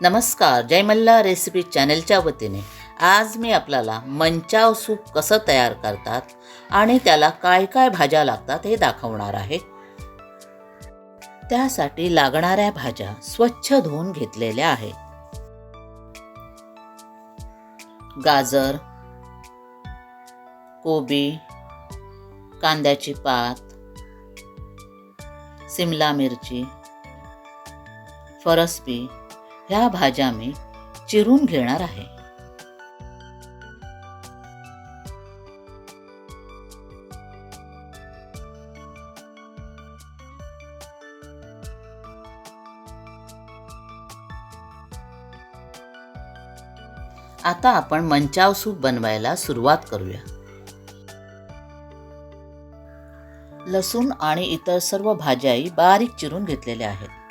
नमस्कार जयमल्ला रेसिपी चॅनलच्या वतीने. आज मी आपल्याला मंचाव सूप कसं तयार करतात आणि त्याला काय काय भाज्या लागतात हे दाखवणार आहे. त्यासाठी लागणाऱ्या भाज्या स्वच्छ धुवून घेतलेल्या आहेत. गाजर कोबी कांद्याची पात सिमला मिरची फरसबी ह्या भाज्या मी चिरून घेणार आहे. आता आपण मंचाव सूप बनवायला सुरुवात करूया. लसूण आणि इतर सर्व भाज्याही बारीक चिरून घेतलेल्या आहेत.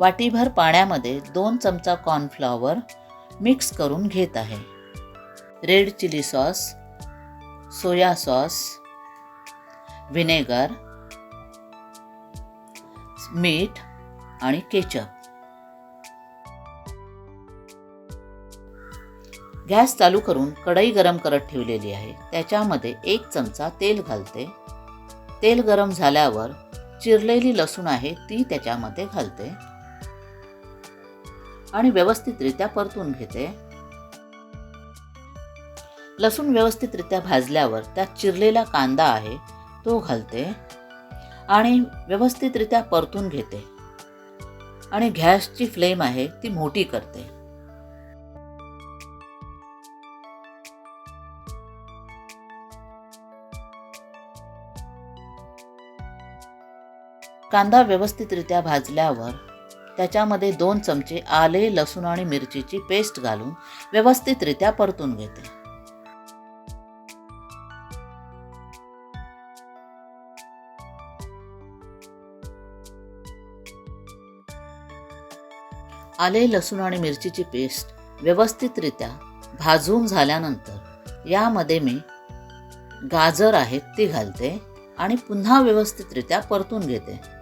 वाटीभर पाण्यामध्ये दोन चमचा कॉर्नफ्लॉवर मिक्स करून घेत आहे. Red chilli sauce soya sauce vinegar मीठ आणि केचप गॅस चालू करून कढई गरम करत ठेवलेली आहे. त्याच्यामध्ये एक चमचा तेल घालते. तेल गरम झाल्यावर चिरलेली लसूण आहे ती त्याच्यामध्ये घालते. आणि व्यवस्थितरित्या परतून घेते. लसूण व्यवस्थितरित्या भाजल्यावर त्यात चिरलेला कांदा आहे तो घालते आणि व्यवस्थितरित्या परतून घेते. आणि गॅसची फ्लेम आहे ती मोठी करते. कांदा व्यवस्थितरित्या भाजल्यावर त्याच्यामध्ये दोन चमचे आले लसूण आणि मिरचीची पेस्ट घालून व्यवस्थितरित्या परतून घेते. आले लसूण आणि मिरचीची पेस्ट व्यवस्थितरित्या भाजून झाल्यानंतर यामध्ये मी गाजर आहेत ती घालते आणि पुन्हा व्यवस्थितरित्या परतून घेते.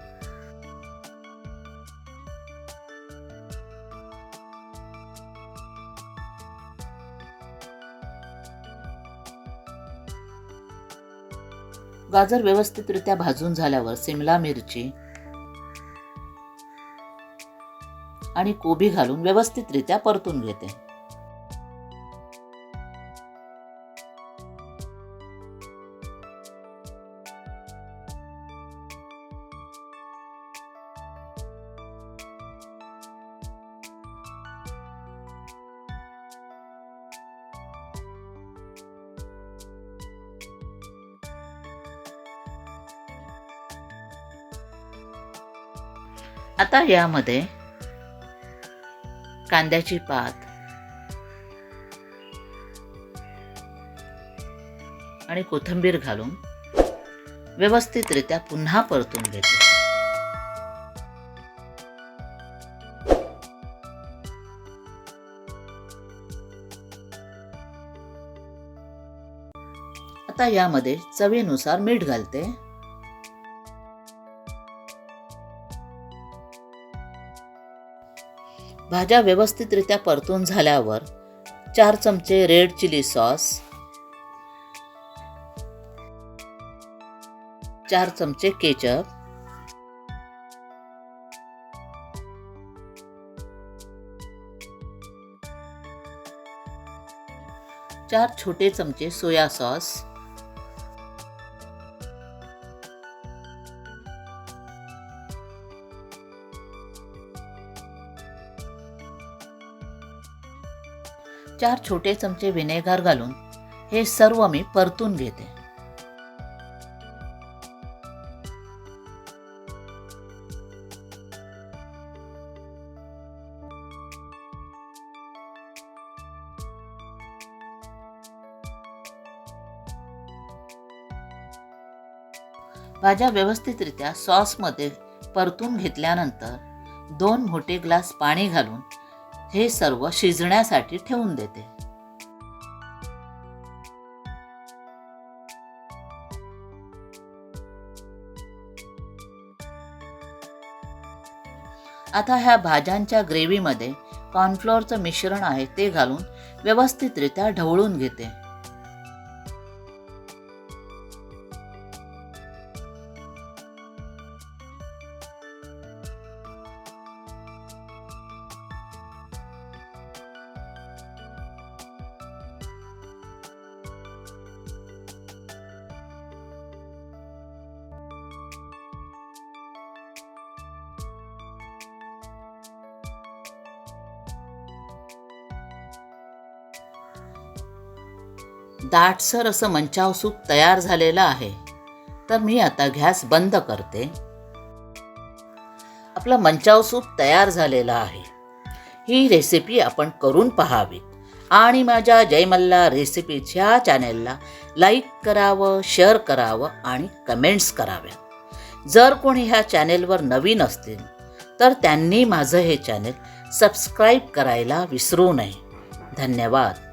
गाजर व्यवस्थितरित्या भाजून झाल्यावर सिमला मिरची आणि कोबी घालून व्यवस्थितरित्या परतून घेते. आता यामध्ये कांद्याची पात आणि कोथिंबीर घालून व्यवस्थितरित्या पुन्हा परतून घेते. आता यामध्ये चवीनुसार मीठ घालते. भाज्या व्यवस्थितरित्या परतून झाल्यावर चार चमचे रेड चिली सॉस चार चमचे केचप चार छोटे चमचे सोया सॉस चार छोटे चमचे विनेगार घालून हे सर्व मी परतून घेते. भाज्या व्यवस्थितरित्या सॉसमध्ये परतून घेतल्यानंतर दोन मोठे ग्लास पाणी घालून हे सर्व शिजण्यासाठी ठेवून देते. आता ह्या भाज्यांच्या ग्रेव्हीमध्ये कॉर्नफ्लोअरचं मिश्रण आहे ते घालून व्यवस्थितरित्या ढवळून घेते. दाटसर असं मंचाव सूप तयार झालेलं आहे. तर मी आता गॅस बंद करते. आपलं मंचाव सूप तयार झालेला आहे. ही रेसिपी आपण करून पहावी आणि माझ्या जयमल्ला रेसिपीच्या चॅनेलला लाईक करावं शेअर करावं आणि कमेंट्स कराव्या जर कोणी ह्या चॅनेलवर नवीन असतील तर त्यांनी माझं हे चॅनेल सबस्क्राईब करायला विसरू नये. धन्यवाद.